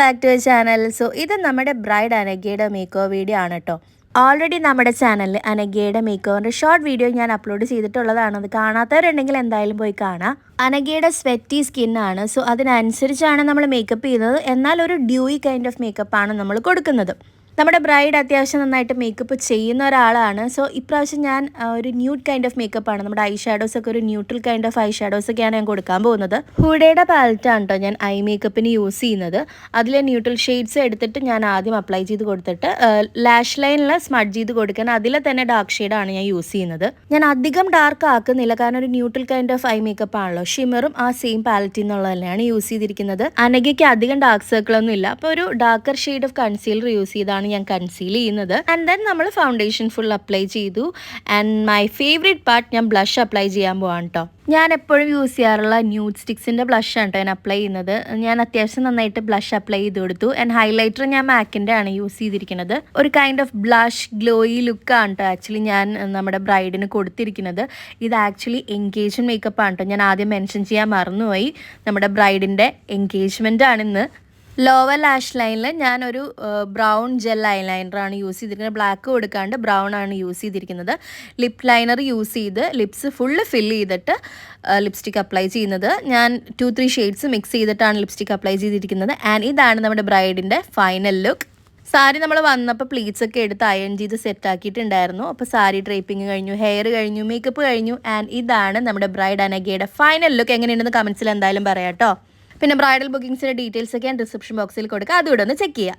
Back to channel so ഇത് നമ്മുടെ bride അനഗയുടെ മേക്കോ video ആണ് കേട്ടോ ഓൾറെഡി നമ്മുടെ ചാനലിൽ അനഗയുടെ മേക്കോറിന്റെ ഷോർട്ട് വീഡിയോ ഞാൻ അപ്ലോഡ് ചെയ്തിട്ടുള്ളതാണ്. അത് കാണാത്തവരുണ്ടെങ്കിൽ എന്തായാലും പോയി കാണാം. അനഗയുടെ സ്വെറ്റി സ്കിന്നാണ് സോ അതിനനുസരിച്ചാണ് നമ്മൾ മേക്കപ്പ് ചെയ്യുന്നത്. എന്നാൽ ഒരു ഡ്യൂയി കൈൻഡ് ഓഫ് മേക്കപ്പാണ് നമ്മൾ കൊടുക്കുന്നത്. നമ്മുടെ ബ്രൈഡ് അത്യാവശ്യം നന്നായിട്ട് മേക്കപ്പ് ചെയ്യുന്ന ഒരാളാണ്. സോ ഇപ്രാവശ്യം ഞാൻ ഒരു ന്യൂഡ് കൈൻഡ് ഓഫ് മേക്കപ്പ് ആണ്. നമ്മുടെ ഐ ഷാഡോസ് ഒക്കെ ഒരു neutral kind of eye shadows ഒക്കെയാണ് ഞാൻ കൊടുക്കാൻ പോകുന്നത്. ഹൂഡയുടെ പാലറ്റാണ് കേട്ടോ ഞാൻ ഐ മേക്കപ്പിന് യൂസ് ചെയ്യുന്നത്. അതിലെ ന്യൂട്രൽ ഷെയ്ഡ്സ് എടുത്തിട്ട് ഞാൻ ആദ്യം അപ്ലൈ ചെയ്ത് കൊടുത്തിട്ട് ലാഷ് ലൈനിൽ സ്മഡ് ചെയ്ത് കൊടുക്കാൻ അതിലെ തന്നെ ഡാർക്ക് ഷെയ്ഡാണ് ഞാൻ യൂസ് ചെയ്യുന്നത്. ഞാൻ അധികം ഡാർക്ക് ആക്കുന്നില്ല. കാരണം ഒരു neutral kind of eye makeup ആണല്ലോ. ഷിമറും ആ സെയിം പാലറ്റിൽ നിന്നുള്ള തന്നെയാണ് യൂസ് ചെയ്തിരിക്കുന്നത്. അനഘയ്ക്ക് അധികം ഡാർക്ക് സർക്കിൾ ഒന്നും ഇല്ല. അപ്പോൾ ഒരു darker shade of concealer use ചെയ്താണ് ഞാൻ കൺസീൽ ചെയ്യുന്നത്. ആൻഡ് ദെൻ നമ്മൾ ഫൗണ്ടേഷൻ ഫുൾ അപ്ലൈ ചെയ്തു. ആൻഡ് മൈ ഫേവറേറ്റ് പാർട്ട് ഞാൻ ബ്ലഷ് അപ്ലൈ ചെയ്യാൻ പോവാണ് കേട്ടോ ഞാൻ എപ്പോഴും യൂസ് ചെയ്യാറുള്ള ന്യൂഡ് സ്റ്റിക്സിന്റെ ആണ് കേട്ടോ ഞാൻ അപ്ലൈ ചെയ്യുന്നത്. ഞാൻ അത്യാവശ്യം നന്നായിട്ട് ബ്ലഷ് അപ്ലൈ ചെയ്ത് കൊടുത്തു. ആൻഡ് ഹൈലൈറ്റർ ഞാൻ മാക്കിന്റെ ആണ് യൂസ് ചെയ്തിരിക്കുന്നത്. ഒരു കൈൻഡ് ഓഫ് ബ്ലഷ് ഗ്ലോയി ലുക്കാണ് കേട്ടോ ആക്ച്വലി ഞാൻ നമ്മുടെ ബ്രൈഡിന് കൊടുത്തിരിക്കുന്നത്. ഇത് ആക്ച്വലി എൻഗേജ്മെന്റ് മേക്കപ്പ് ആണ് കേട്ടോ ഞാൻ ആദ്യം മെൻഷൻ ചെയ്യാൻ മറന്നുപോയി. നമ്മുടെ ബ്രൈഡിന്റെ എൻഗേജ്മെന്റ് ആണ് ഇന്ന്. ലോവർ ലാഷ് ലൈനിൽ ഞാനൊരു ബ്രൗൺ ജെൽ ഐലൈനറാണ് യൂസ് ചെയ്തിരിക്കുന്നത്. ബ്ലാക്ക് കൊടുക്കാണ്ട് ബ്രൗൺ ആണ് യൂസ് ചെയ്തിരിക്കുന്നത്. ലിപ് ലൈനർ യൂസ് ചെയ്ത് ലിപ്സ് ഫുള്ള് ഫില്ല് ചെയ്തിട്ട് ലിപ്സ്റ്റിക് അപ്ലൈ ചെയ്യുന്നത്. ഞാൻ ടു ത്രീ ഷെയ്ഡ്സ് മിക്സ് ചെയ്തിട്ടാണ് ലിപ്സ്റ്റിക് അപ്ലൈ ചെയ്തിരിക്കുന്നത്. ആൻഡ് ഇതാണ് നമ്മുടെ ബ്രൈഡിന്റെ ഫൈനൽ ലുക്ക്. സാരി നമ്മൾ വന്നപ്പോൾ പ്ലീറ്റ്സ് ഒക്കെ എടുത്ത് അയൺ ചെയ്ത് സെറ്റ് ആക്കിയിട്ടുണ്ടായിരുന്നു. അപ്പോൾ സാരി ഡ്രേപ്പിംഗ് കഴിഞ്ഞു ഹെയർ കഴിഞ്ഞു മേക്കപ്പ് കഴിഞ്ഞു. ആൻഡ് ഇതാണ് നമ്മുടെ ബ്രൈഡ് അനഗയുടെ ഫൈനൽ ലുക്ക്. എങ്ങനെയുണ്ടെന്ന് കമൻസിൽ എന്തായാലും പറയാം കേട്ടോ. പിന്നെ ബ്രൈഡൽ ബുക്കിംഗ്സിന്റെ ഡീറ്റെയിൽസ് ഒക്കെ ഞാൻ ഡിസ്ക്രിപ്ഷൻ ബോക്സിൽ കൊടുക്കുക അതുകൂടെ ഒന്ന് ചെക്ക് ചെയ്യാം.